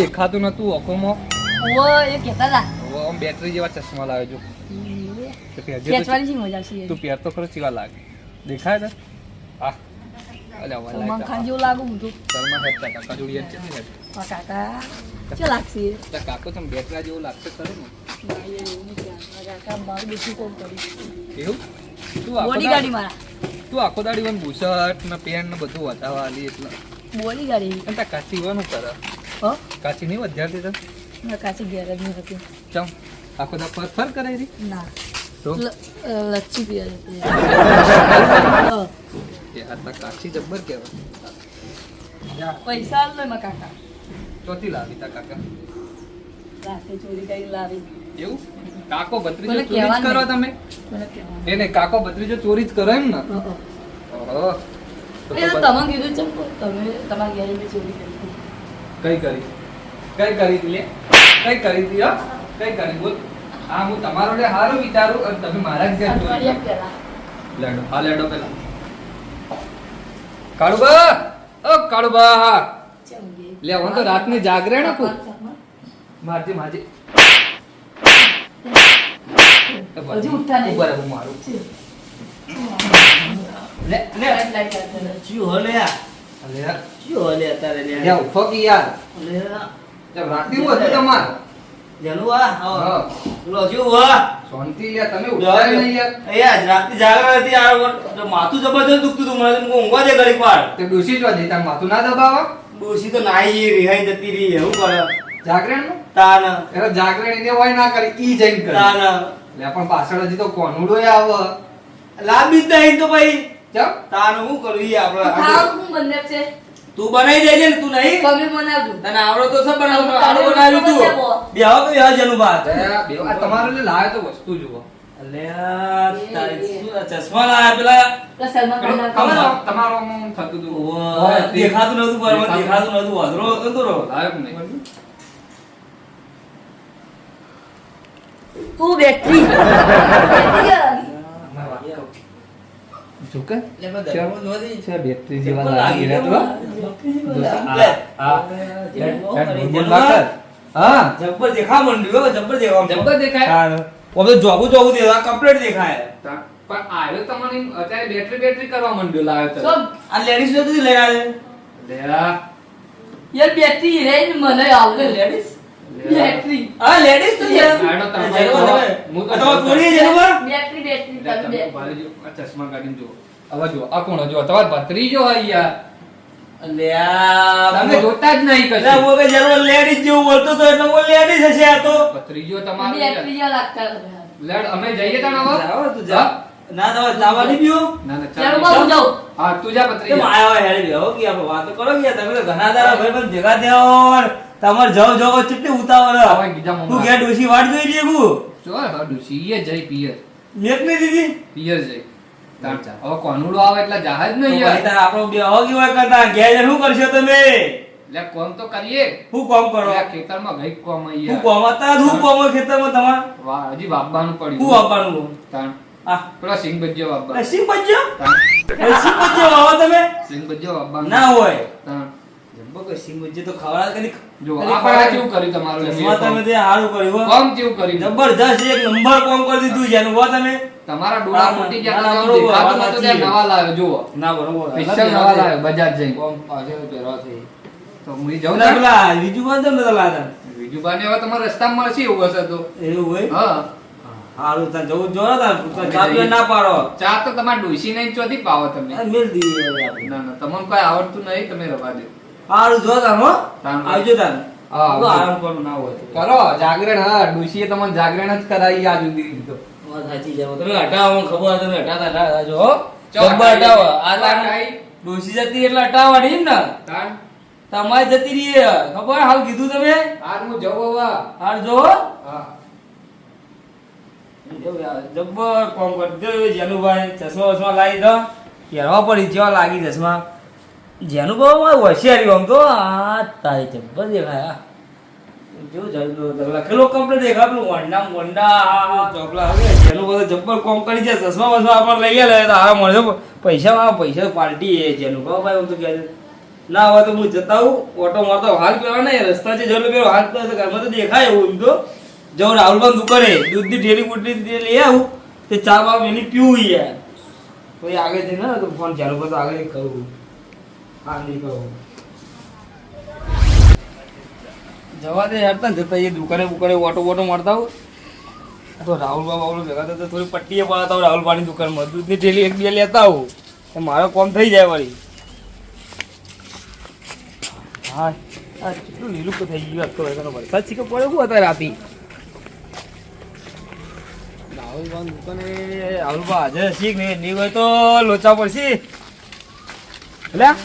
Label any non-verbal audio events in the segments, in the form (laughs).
દેખાતું નતું આંખોમાં ઓ એ કહેતા હતા. ઓ આમ બેટરી જેવા ચશ્મા લાવ્યો જો. તો પહેરજે તો શી મજા છે તું પહેર તો ખરો ચીવા લાગે. દેખાય છે આ. અલે વાલા સલમાન ખાન જેવું લાગુ હું તો સલમાન તા કાકા જોડી છે ને. કાકા. શું લાગશે? તો કાકો તમ બેટરા જેવું લાગશે ખરું ને? એવું કાકા કોમ તું આખો બોડી દાડી- ગાડી મારા. તું આખો દાડી વન બુશર્ટ ને પેન્ટ ને બધું વધારવા આલી એટલે. બોડી ગાડી. અને તા કાચી વાનું કરે. હો? કાચી નહીં વધારતી તો? મેં કાચી ઘેર જ હતી. ચમ આખો દા ફર ફર કરાવી દી ના. તો? લચ્છી પીએ હતી. એ આ તા કાચી જબ્બર કહેવાય. પૈસા લે દે કાકા. ચોથી લાવી તા કાકા. રાતે ચોરી કરી લાવી. એવું? કાકો ભત્રીજો મને ચોરી જ કરો તમે? નહીં કાકો ભત્રીજો ચોરી જ કરો એમ ને. ઓહો. તો તમે કીધું છે તમે તમારા ઘેર ચોરી કરી. કઈ કરી? કઈ કરી તી લે? કઈ કરી તી હો? કઈ કરી? બોલ. હા હું તમારો લે હારું વિચારું અને તમે મારા જ. લેડો હા લેડો પેલા. કાળુબા! ઓ કાળુબા. લે હું તો રાતની જાગરે હતું કુ મારજી મારજી. ઉઠતા નહીં. ઊભા રહે, હું મારું. લે લે. લાઈટ લાઈટ કરતા રહે. શું હલે આ? લે કયો હલે અત્યારે લે? લે ઉઠો કે યાર તમાર જેનું હા બોલો, શું હુઆ? શાંતિ લે તમે ઉઠાય નહીં યાર એ આજ રાતની જાગરણ હતી, આ માથું જબરજસ્ત દુખતું હતું. મને મૂકો ઊંઘવા દે ઘડીક વાર. તે ડૂસી જ વાજી તાર માથું ના દબાવો ડોસી તો નાઈ રિહાઈ જતી રહી. એવું કરે. જાગરણનું તાન, એટલે જાગરણ એને હોય ના કરી ઈ જઈને કરે તાન. લે પણ પાછળ હજી તો કોનુડો આવે લાંબી જ નહીં તો ભાઈ. ચમ? તારું હું કરું? ઈ આપણે- ખાવાનું શું બંને છે? તું બનાવી દેજે ને, તું નહીં? તમે બનાવજો. તને આવડો તો સબ બનાવું. તારે આવું બનાવ્યું તું. બે આવો તો યાર જનુ બાદ. આ તમારે લે લાયો તો વસ્તુ જુઓ. શું ચશ્મા લાયા પેલા. તો? તમારો થતું હતું. ઓવા, દેખાતું નતું પર દેખાતું. નતું. વાંદરો હતો તો રો. લાવ્યો કે નહીં? હું બેટરી (laughs) જો કે લે, મેં દરવાજો નહોતી. lagi બેટરી ચપ્પલ Ah, લાગી રહ્યા તો લે. હા જબ્બર દેખા માંડ્યું હો, જબ્બર દેખા. જબ્બર દેખાય. ઓમ તો જોગું જોગું દેખા, complete દેખાય. તા- પણ આવ્યો તમને અત્યારે બેટરી બેટરી કરવા મંડ્યો લાવ્યો તો આ ladies નહોતી લઈ આવે. લે આ. યાર બેટરી રે ને મને આવડે Ladies? બેટરી હા, ladies તો યાર. જેનું તમે- હું તો આ છોડીએ જેનું? બેટરી બેટરી લે, તમે. આ ચશ્મા કાઢીને જુઓ હવે જો આ કોણ જો તમારો ભત્રીજો હોય યાર. તમે જોતા જ નહીં કશું. હું કે જેનું ladies જેવું બોલતો તો એટલે હું ladies હશે આ તો. ભત્રીજો તમારો જેવા લાગતા લેડ અમે જઈએ તા ના આવો તું જા. ના તમે જાવા નહીં પીવો? ના ના ચાલો. ચાલ હું જાઉં હા તું જા કેમ તમે આયા હેડી બેહો કે આપ વાત કરો કે યાર, તમે તો ઘણા દાડા ભાઈ ભેગા થયા દેવા તમારે જાવ જાઓ કેટલી ઉતાવળ. તું ઘેર ડોશી વાટ જોઈ રહી હું જો હડુ સીએ જઈ પિયર. મેક નહીં દીદી પિયર જઈ. હવે કોનુડો આવે એટલે જહાજ નહીં યાર. આપણો બેહો કે હોય કરતા. ઘેર શું કરશો તમે? લે કોમ તો કરીએ. શું કામ કરો? ખેતરમાં ગઈ કોમ શું અહીંયા હતા શું કામ ખેતરમાં તમારે? વાહ હજી વાપવાનું શું પડ્યું તાણ આ. પેલો સિંગ ભજીયો વાપવા સિંહ બચ્યો તાણ સિંહ વાવો તમે? સિંગ ભજીયો વાપવાનું ના હોય. તાણ જબ્બો કે સિંહ તો ખવડાવે કદી જો કદી આ પણ ખવડાવે. કેવું કર્યું તમારું? તમે તે સારું કર્યું. કોમ કેવું કર્યું? જબરજસ્ત એક નંબર કોમ કરી દીધું જેનું હો તમે. તમારા ડોળા ના, મોટી ગયા તો દેખાતું વાત નતું નવા લાવ્યો જુઓ. ના બરોબર નવા લાવ્યો બજાર જઈ કોમ પહેરવા થઈ તો હું જઉં ના પેલા તમને તો લાતા બીજું બાને હવે તમારા રસ્તામાં મળશે એવું હશે તો. એવું હોય? હા. હારું તાર જવું જો ચા ના પાડો. ચા તો તમારે ડોસી નહીં ચોથી પાવો તમે. મેલ દી ના ના તમને કોઈ આવડતું નહીં તમે રવા દો. હારું જો તા હો. આવજો. તો આરામ કરવું ના હોય કરો જાગરણ હા ડોસીએ તમને જાગરણ જ કરાવી આજુ દીધી. તો વાત સાચી છે તમે હટાવો ખબર તમે હટાતા હટાતા જો જબ્બર હટાવો આ તાર ડોસી જતી એટલે હટાવવાની ને? તાણ જતી રહી ખબર? હાલ કીધું તમે? હાર હું જવું હવે. જો હા. જબ્બર કોમ કરજો એ જેનુભાઈ ચશ્મા વસમા લાવી દો. કેરવા પડી જેવા લાગી ચશ્મા. જેનુભાઈ હોશિયારી આમ તો. આ તારી જબ્બર દેખાય લખેલો કમ્પ્લીટ દેખાય પેલું વંડા વંડા ચોપલા હવે જેનું તો જબ્બર કોમ કરી છે ચશ્મા વસમા આપણે લઈ લે આ મળશે પૈસા પૈસા પાર્ટી એ જેનુભાઈ આમ તો કહે ના હવે તો હું જતા આવું, ઓટો મારતો હાલ પીવા નહીં, રસ્તા છે જલ્દી પેલો, હાલ તો ઘરમાં તો દેખાય એવું એમ તો. જાઉં રાહુલભાઈ દુકાને દૂધની ઠેલી બુટલી લઈ આવું, તે ચા બા એની પીવું યાર. પછી આગળ જઈને ને તો ફોન ચાલુ કરતો, આગળ કરું હા નહીં કહું. જવા દે યાર તને જતા એ દુકાને બુકાને ઓટો બોટો મારતા હોય. તો રાહુલ બાબા ભેગા થતા થોડી પટ્ટીએ પડાતા હોય રાહુલ પાણી દુકાનમાં દૂધની ઠેલી એક બે લેતા આવું. તો મારો કોમ થઈ જાય વળી. હા, આ કેટલું લીલું થઈ ગયું આખો વરસાદ છીકો કે પડે શું અત્યારે રાતી રાહુલ બાબા દુકાને રાહુલ બા હાજર હશે કે નહીં? હોય તો લોચા પડશે. અલ્યા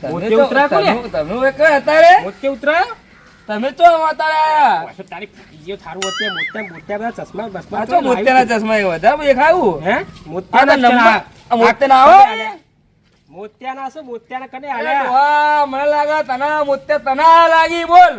તમે તો- તમે- કઈ અત્યારે મોતે ઉતરાયો તમે તો અત્યારે પાછો તારી ફૂટીઓ થારું હોતે મોટા મોટા બધા ચશ્મા બસમા તો મોતિયાના ચશ્મા એ વધારે દેખાવું હે? મોતિયાના નંબર મોતિયાના આવે મોતિયાના છે મોતિયાના કને આલ્યા? મને લાગે તના મોત્યા તના લાગી બોલ.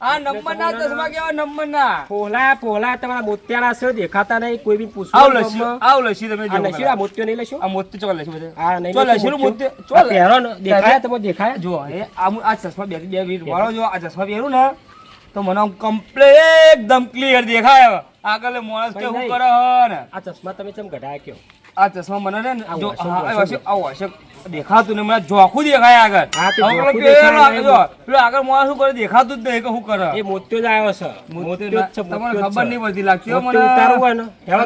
આ નંબર ના ચશ્મા કેવા નંબર ના. પોલા પોલા તમારા મોતિયાના છે દેખાતા નહીં કોઈ બી આવ પૂછવું આવ લસ્યું તમે આ જોવો આ મોતિયો નહીં લસ્યું આ મોતી ચોલ લસ્યું બધે? આ નહીં ચોલ લસ્યું લસ્યું મોતિયો. ચોલ પહેરો ને, દેખાય તમે દેખાય. જો આ આ ચશ્મા બે બે મિનિટ વાળો જો આ ચશ્મા પહેરું ને તો મને કમ્પ્લીટ એકદમ ક્લિયર દેખાય આગળ માણસ કે શું નહીં. કરે ને. આ ચશ્મા તમે કેમ ઘટાયા કયો? આ ચશ્મા મને છે ને જો આ વાસણ. વાસણ, આ વાસણ દેખાતું ને મને જોખું દેખાય આગળ હા, તે પેલો જોખું દેખાય જો, પેલો આગળ માણસ શું કરે દેખાતું જ નહીં કે શું કરે એ મોતિયો જ આવ્યો છે મોતી જ છે, તમને ખબર નહીં પડતી લાગતી મને. ઉતારવું હોય ને હેળો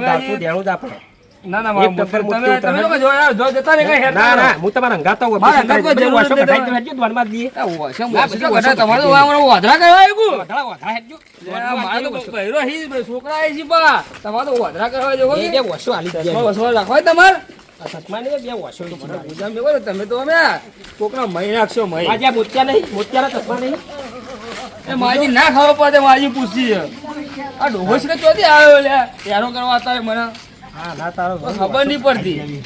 ના ના મારા તમે તમે લોકો જો યાર, જો જતા કઈ ના ના હું તમારા હંગાતો હોય મારા હંગાત જરૂર હેડજો, તમારે વાધરા આવ્યું. વધારા વધારા હેડજો. તો હી, છોકરા છે. તમારે કરવા કે? ગયા. હોય તમારે? નહીં, બે ગયા. ગુજામ મેકો તમે તો અમે કોકના મહી નાખશો મહી. આ જ્યાં મોતિયા નહીં મોતિયાના ચશ્મા નહીં એ માજી ના ખાવા પડે માજી પૂછી છે. આ ડોહોશ કે ચોથી આવ્યો લે કરવા અત્યારે મને હા ના તારો ખબર નહીં પડતી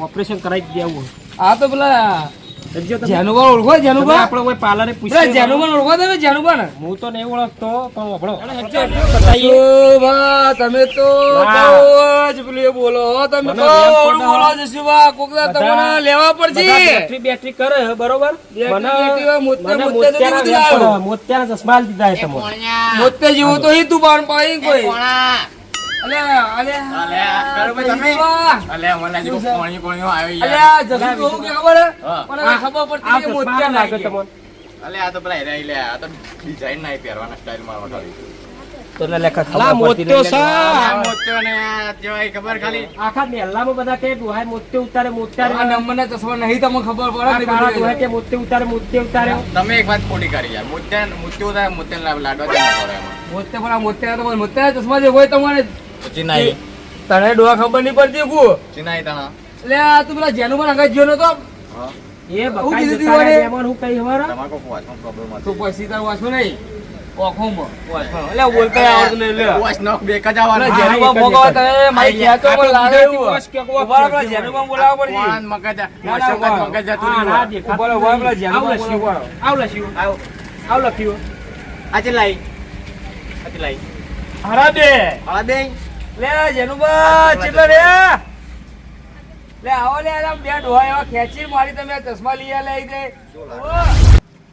ઓપરેશન કરાવી દેવું આ તો પેલા? જેનુબા ઓળખો જેનુબા આપણે કોઈ પાર્લરે પૂછ્યું જેનુબા ઓળખો તમે જેનુબા ને હું તો નહીં ઓળખતો પણ આપણો તમે તો બહુ જ પેલું બોલો તમે તો બોલો તમને લેવા પડશે. બેટરી બેટરી કરે બરોબર? મોતિયા- ચશ્મા દીધા જેવું તો ઈ તું બાણ પાડી કોઈ. મોતિયા મોતિયો મોતિયો તમે એક વાત ખોટી કરી યાર. મોતિયા મોતિયો થાય મોતિયા લાડવા જેમ કરે એમાં? મોતે પણ આ મોતિયા ચશ્મા જે હોય તમારે ચિનાઈ તને ડોહા ખબર નહીં પડતી કુ? ચિનાઈ તણા. એટલે આ તું પેલા જેનું પણ અંગાત ગયો નતો? એ બકાઈ જતા એમાં હું કઈ ખબર? તમાકો વાસનો પ્રોબ્લેમ તો તું પછી તાર વાંચવું નહીં? ઓખોમાં. વાંચવાનું. એટલે બોલતા આવડતું નહીં લે. વાસ નોક બે જ પેલા આવવાના જે- જેનુબા એક જ ભોગવવા એક જ. તમે મારી આ ખેંચો લાગે ગુજરાતી કે કોક ઊભા રહો, પેલા કરજો. જેનુબા બોલાવવા પડશે. વાન મગજ ના, વાસો મગજ જતું હા, રહ્યું. ના, દેખાતું ઊભા રહો, ઊભા રહો, પેલા નહીં. જેનુબા આવ લસ્યું, આવ આવ. આવ લખ્યું. આ ચલાઈ આ ચલાઈ હારા બે લે જેનુબા ચેટલો રે. લે આવો લે આમ બે ડોહા એવા ખેંચી મારી તમે ચશ્મા લઈ લઈ દે.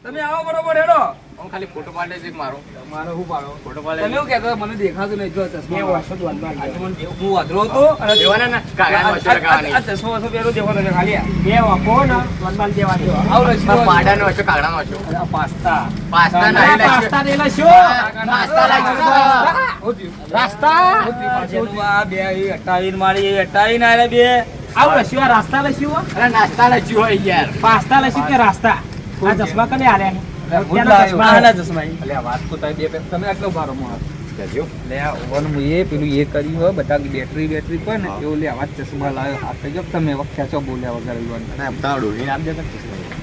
તમે આવો બરોબર હેડો. હું ખાલી ફોટો પાડે છે મારો. મારો હું પાડો. ફોટો તમે પાડે એવું કહેતા મને દેખાતું નહીં જો ચશ્મા આજે મને દેવ- હું અધરો હતો અને દેવાના ના કાગળમાં વચ્ચે લગાવવાની. આ ચશ્મા વાસો પહેરો દેવાનો છે ખાલી. બે વાપો ને વનમાલ દેવા દો. આવ લસ્યું. પાડાનો વચ્ચે કાગડાનો આ પાસ્તા. પાસ્તા ના પાસ્તા ને લસ્યું. પાસ્તા લાગ્યું રાસ્તા? આ બે અટાવીન મારી અટાવીન આલે બે. આવ લસ્યું, આ રાસ્તા લસ્યું હો? અરે નાસ્તા હોય યાર. પાસ્તા લસ્યું કે રાસ્તા? આ ચશ્મા કને આલ્યા છે? હું જ મોતિયાના લાવ્યો. ચશ્મા. ચશ્મા એટલે વાત તો બે તમે આટલો ભારો માં જજો એટલે આ ઓવન હું પેલું એ કર્યું હોય બધા બેટરી બેટરી પર ને એવું લે આવા ચશ્મા લાવ્યો આ થઈ તમે વખ્યા છો બોલ્યા વગર યુવાન ના તો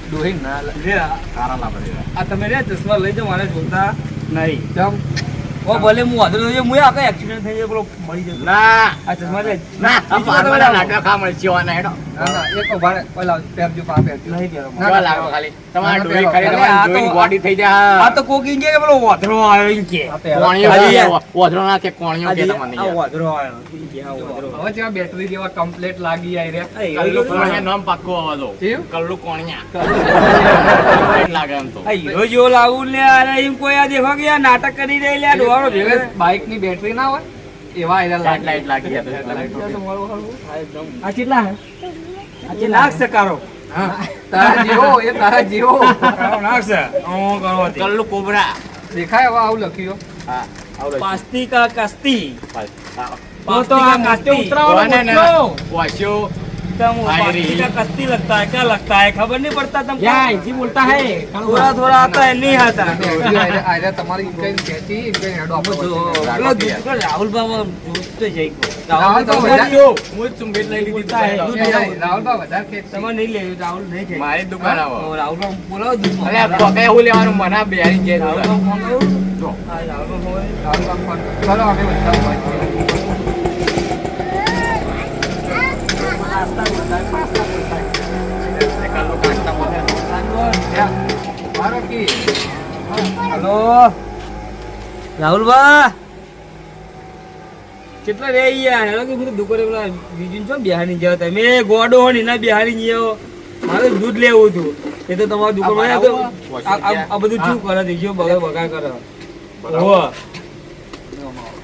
ડોહી ના લે આ- ના પડે આ તમે રે ચશ્મા લઈ જાઓ મારે જોતા નહીં. ચમ ઓ ભલે હું વાંધો નહીં હું કઈ એક્સિડન્ટ થઈ જાય પેલો મળી જશે ના આ ચશ્મા લે ના આ પારવાના લાડવા ખા મળે વાના હેડો ના, એક ઊભા રહે. ઓલા પહેરજો, પા પહેરજો. નહીં પહેરો ના, લાગો ખાલી તમારા ડોઈ ખાલી આ તમારા તો- બોડી થઈ જાય આ તો કોક કે પેલો વાંધરો આવ્યો ઈ કે આ પહેરો. કોણીઓ આજે કે, યાર. ઓધરો ના કે કોણીઓ કે તમને આ. વાંધરો આવ્યો ઈ કે આ વાંધરો હવે જેવા બેટરી જેવા કમ્પ્લીટ લાગી આઈ રે આ કલ્લુ કોણિયા નામ પાકો આવવા દો. કેવું? કલ્લુ કોણિયા. (laughs) લાગે એમ તો. આ હીરો જો લાવું લે અરે એમ કોઈ આ દેખો કે નાટક કરી રહી લે આ ડોહાનો જે બાઇકની બેટરી ના હોય એવા એના લાઈટ લાઈટ લાગી આ કેટલા હે? આ જે નાખશે કારો. તારા જીવો એ તારા જીવો. નાખ છે. હું કરો કલ્લુ કોબરા. દેખાય હવે આવું લખ્યું હા. પાસ્તી કા કસ્તી. હા. તો આ ઉતરાવાનો કોને ના? મોટલો. વાસ્યો. तुम फायरी। पास्ती का कस्ती लगता है क्या लगता है खबर नहीं पड़ता तुमको યા અહીંથી બોલતા હે थोड़ा थोड़ा आता है नहीं आता આયરા આયરા તમારી કઈ ખેંચી કઈ હેડો આપણો વચ્ચે. પેલો દૂસરો રાહુલ બાબા જોતો જઈ રાહુલ રાહુલ બાબા બાબા જો. હું જ ચુંગેટ લઈ લીધી બોલતા હે. દુકાન. દૂધ એ, રાહુલબા વધારે ખેંચી. તમે નહીં લેવું રાહુલ નહીં થઈ મારી જ દુકાન આવો. રાહુલ બાબા બોલાવો દૂધ અલે આ પગે હું લેવાનું મને આ બેહારી ગયા રાહુલ દુકાન. બાબા ફોન કરું જો. હા રાહુલ બાબા ફોન કરું. રાહુલબા ફોન કરો. ચલો અમે બધા હેલો રાહુલ બા કેટલા રે યાર? હેલો કે બધું દુકાને પેલા બીજું છો બિહારી જાવ તમે ગોડો હો ને એના બિહારી જાવ મારે દૂધ લેવું હતું એ તો તમારા આવ્યા આ- બધું શું કરે દેજો બગા બગા કરે.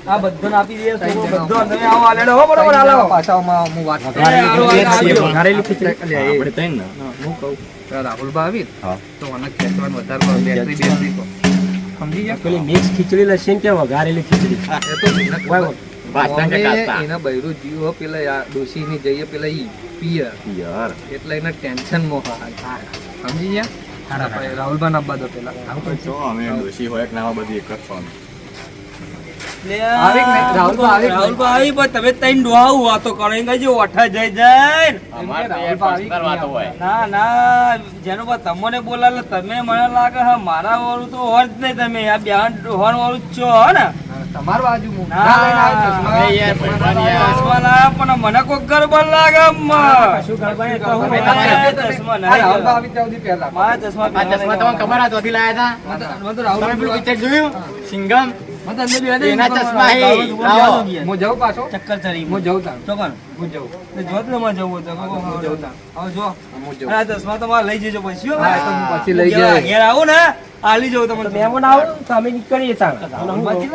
આ બધાને આપી દે છોકરો બધો. તમે આવો આલેડો હો બરોબર આલો પાછામાં હું વાત. ઘરેલી ખીચડી એટલે એ- આપણે તૈન ને? હું કહું. તો રાહુલબા આવી. તો મને ખેંચવાનું વધારે બેટરી બેટરી કો સમજી ગયા? પેલી મિક્સ ખીચડી લસી કે વઘારેલી ખીચડી. એ તો? એના બૈરું જીવ હો, પેલા આ ડોશીની જઈએ પેલા ઈ પિયર. યાર. એટલે એને ટેન્શન મોહ સમજી ગયા? આપણે રાહુલબા ના બાદ પેલા. અમે ડોશી હોય કે ના હોય બધી એક જ તમને બોલાવે તમે મને લાગે હા મારા વાળું તો હોય જ નહીં તમે આ બેહાન વાળું જ છો હો ને. તમારું બાજુ પણ મને કોઈ ગરબડ લાગે ચશ્મા ખબર આ લાયા. હતા. સિંગમ? એના ચશ્મા હે. રાહુલ દુકાન લાવો. જવા દો ગયા. હું જાઉં પાછો ચક્કર ચડી હું જઉં તાણ. ચોકન હું જઉં જો તો તમારે જવું તો હું જઉં તાણ. આવો જો હું જઉં આ ચશ્મા તમારે લઈ જજો પછી હા, તો હું પછી લઈ ઘેર- ઘેર આવું ને આલી જવું તમને મહેમાન આવો તો અમે નીકળીએ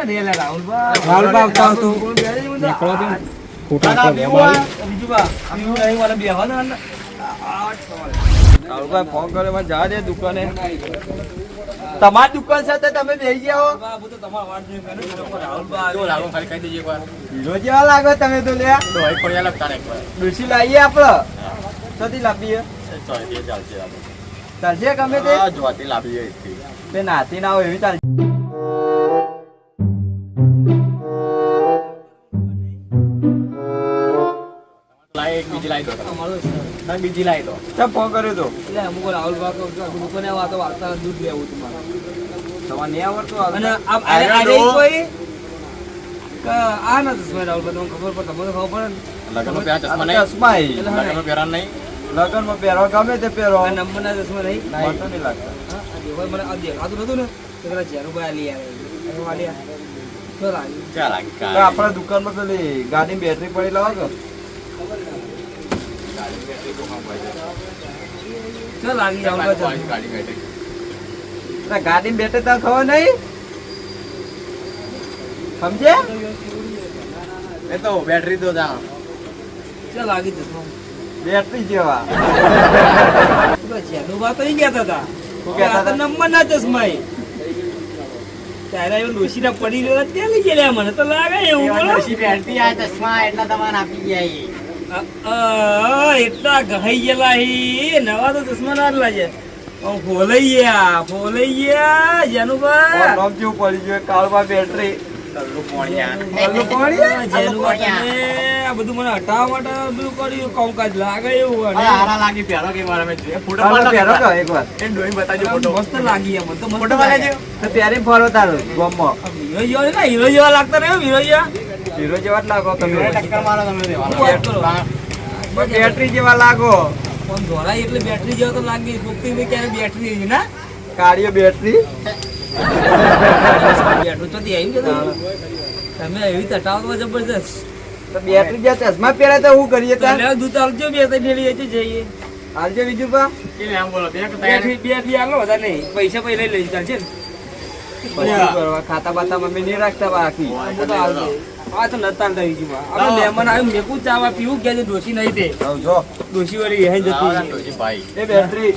રહેલા આવતું. તો. નીકળો તો. ના, બીજું બા, બીજું નહીં, મને બેહવા દો ને. રાહુલભાઈ ફોન કર્યો મને જવા દે દુકાને તમારી દુકાન સાથે તમે બેસી જાઓ હીરો જેવા લાગો તમે તો લે ડોસી લાવીએ આપડે. સતી લાવીએ? ચાલશે, ગમે તે? આ જોવાથી લાવીએ તે નાતી ના હોય એવી ચાલશે બીજી લાઈ દો બીજી લાવી દો. ફોન કર્યો તો? એટલે અમુક રાહુલ ભાઈ છું, વાતો વાર્તા દૂધ લેવું તમારે નહીં આવડતું અને. કોઈ આ ચશ્મા તમને ખબર પડે, તમને ખબર પડે ને? પહેરા ચશ્મા નહીં? ચશ્મા એ. એટલે હા, લગ્નનો પહેરા નહીં? લગનમાં પહેરવા ગમે તે પહેરો. નંબરના ચશ્મા નહીં? મને તો નહીં લાગતા હા, આ દેવાય મને આ દેખાતું નતું ને? તો પેલા ઝેરુભાઈ આલી આવે. આપણા દુકાનમાં તો ગાડી બેટરી પડી લાવો કે તો લાગી? જાવ ગાડી ગાડી ગાડી બેઠે તો ખબર નહીં? સમજે એ તો બેટરી તો જા લાગી ચશ્મા બેટરી જેવા. પેલા વાત ઈ કહેતા હતા. ચશ્મા ત્યારે એવું ડોશીના પડી રહ્યો ત્યાં લઈ મને તો લાગે એવું બેટરી આ ચશ્મા એટલા તમારે આપી ગયા એટલા ગહાઈ ગયેલા હી. નવા તો ચશ્મા ના જ લાગે. જેનુભાઈ. નામ જેવું પડી ગયું બેટરી. બધું મને હટાવવા માટે બધું કર્યું કામકાજ લાગે એવું લાગી પહેરો કે ફોટો કે એકવાર. ડોઈ બતાવજો ફોટો. મસ્ત લાગી એમ તો ફોટો પાડે તો પહેરીને ફરો તારો ગોમમાં. આ હીરો જેવા ને હીરો જેવા લાગતા ને હીરો જેવા. હીરો જેવા જ લાગો તમે. ટક્કર મારો તમે. બેટરી જેવા લાગો. પણ ધોરાય એટલે બેટરી જેવો તો લાગે. કોકથી મેં ક્યારે બેટરી છે ના? કાળીઓ બેટરી. બેટરી તો ત્યાં આવી ગયો તમે એવી તટાવ તો જબરજસ્ત. તો બેટરી જે ચશ્મા પહેરા તો હું કરીએ તાર? તમે દૂધ આવજો બે તો હજુ જઈએ. હાલજો બીજું પા. કે આમ બોલો? બે કે બે બેથી આલો વધારે નહીં. પૈસા પહેલા લઈ ચાલશે ને? ખાતા બાતા મમ્મી નહીં રાખતા બાકી. આ તો નતા થઈ ગયું આપણે મહેમાન આવ્યું મેકું ચાવા પીવું કે ડોસી નહીં તે? જો. ડોસી વાળી એ જતી. એ બેટરી.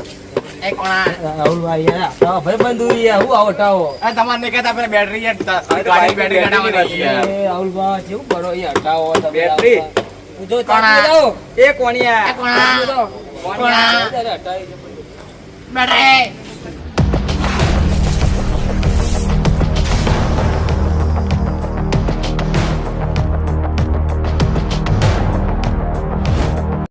બેટરી.